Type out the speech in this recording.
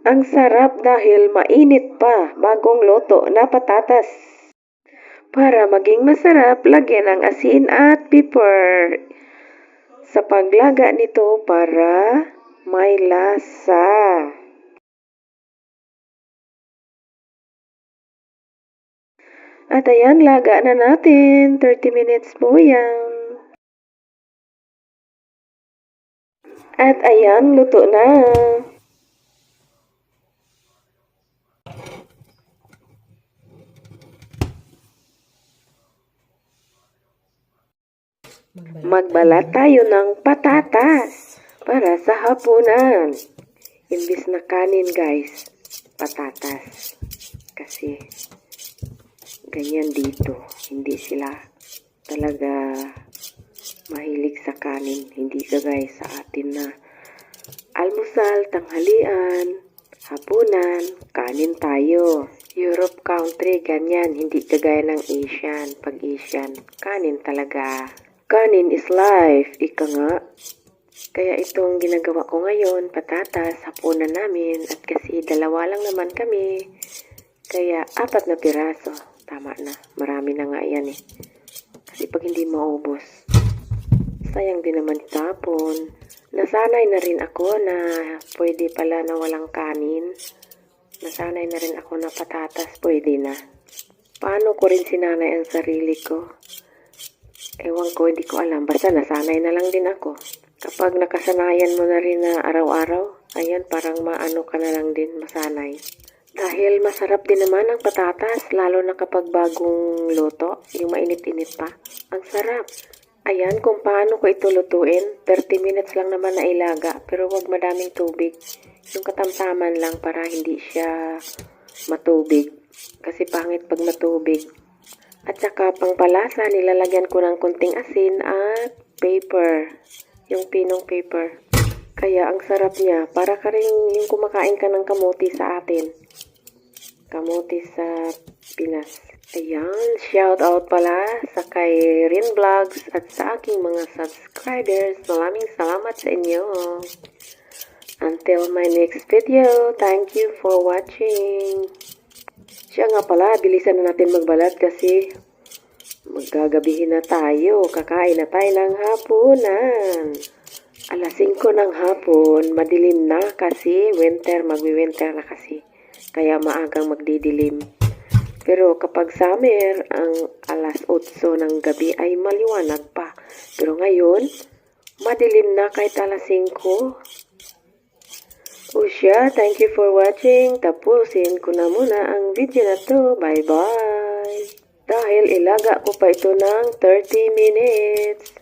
Ang sarap dahil mainit pa, bagong loto na patatas. Para maging masarap, lagyan ng asin at pepper. Sa paglaga nito para may lasa. At ayan, laga na natin. 30 minutes po yan. At ayan, luto na. Magbalat tayo ng patatas para sa hapunan. Imbis na kanin guys, patatas. Kasi ganyan dito, hindi sila talaga mahilig sa kanin. Hindi kagaya sa atin na almusal, tanghalian, hapunan, kanin tayo. Europe country, ganyan. Hindi kagaya ng Asian. Pag Asian, kanin talaga. Kanin is life. Ika nga. Kaya itong ginagawa ko ngayon, patatas, hapunan namin. At kasi dalawa lang naman kami. Kaya apat na piraso. Tama na. Marami na nga yan eh. Kasi pag hindi maubos, sayang din naman itapon. Nasanay na rin ako na pwede pala na walang kanin. Nasanay na rin ako na patatas, pwede na. Paano ko rin sinanay ang sarili ko? Ewan ko, hindi ko alam. Basta nasanay na lang din ako. Kapag nakasanayan mo na rin na araw-araw, ayan, parang maano ka na lang din, masanay. Dahil masarap din naman ang patatas, lalo na kapag bagong luto, yung mainit-init pa. Ang sarap. Ayan, kung paano ko ito lutuin, 30 minutes lang naman na ilaga, pero wag madaming tubig. Yung katamtaman lang para hindi siya matubig. Kasi pangit pag matubig. At saka pangpalasa, nilalagyan ko ng kunting asin at paper. Yung pinong paper. Kaya ang sarap niya, para ka rin yung kumakain ka ng kamuti sa atin. Kamuti sa Pinas. Ayan, shout out pala sa kay Rin Vlogs at sa aking mga subscribers. Maraming salamat sa inyo. Until my next video, thank you for watching. Siya nga pala, bilisan na natin magbalat kasi magagabihin na tayo. Kakain na tayo ng hapunan. Alas 5 ng hapon, madilim na kasi winter, magwi-winter na kasi. Kaya maagang magdidilim. Pero kapag summer, ang alas 8 ng gabi ay maliwanag pa. Pero ngayon, madilim na kahit alas 5. Siya, thank you for watching. Tapusin ko na muna ang video na to. Bye-bye. Dahil ilaga ko pa ito ng 30 minutes.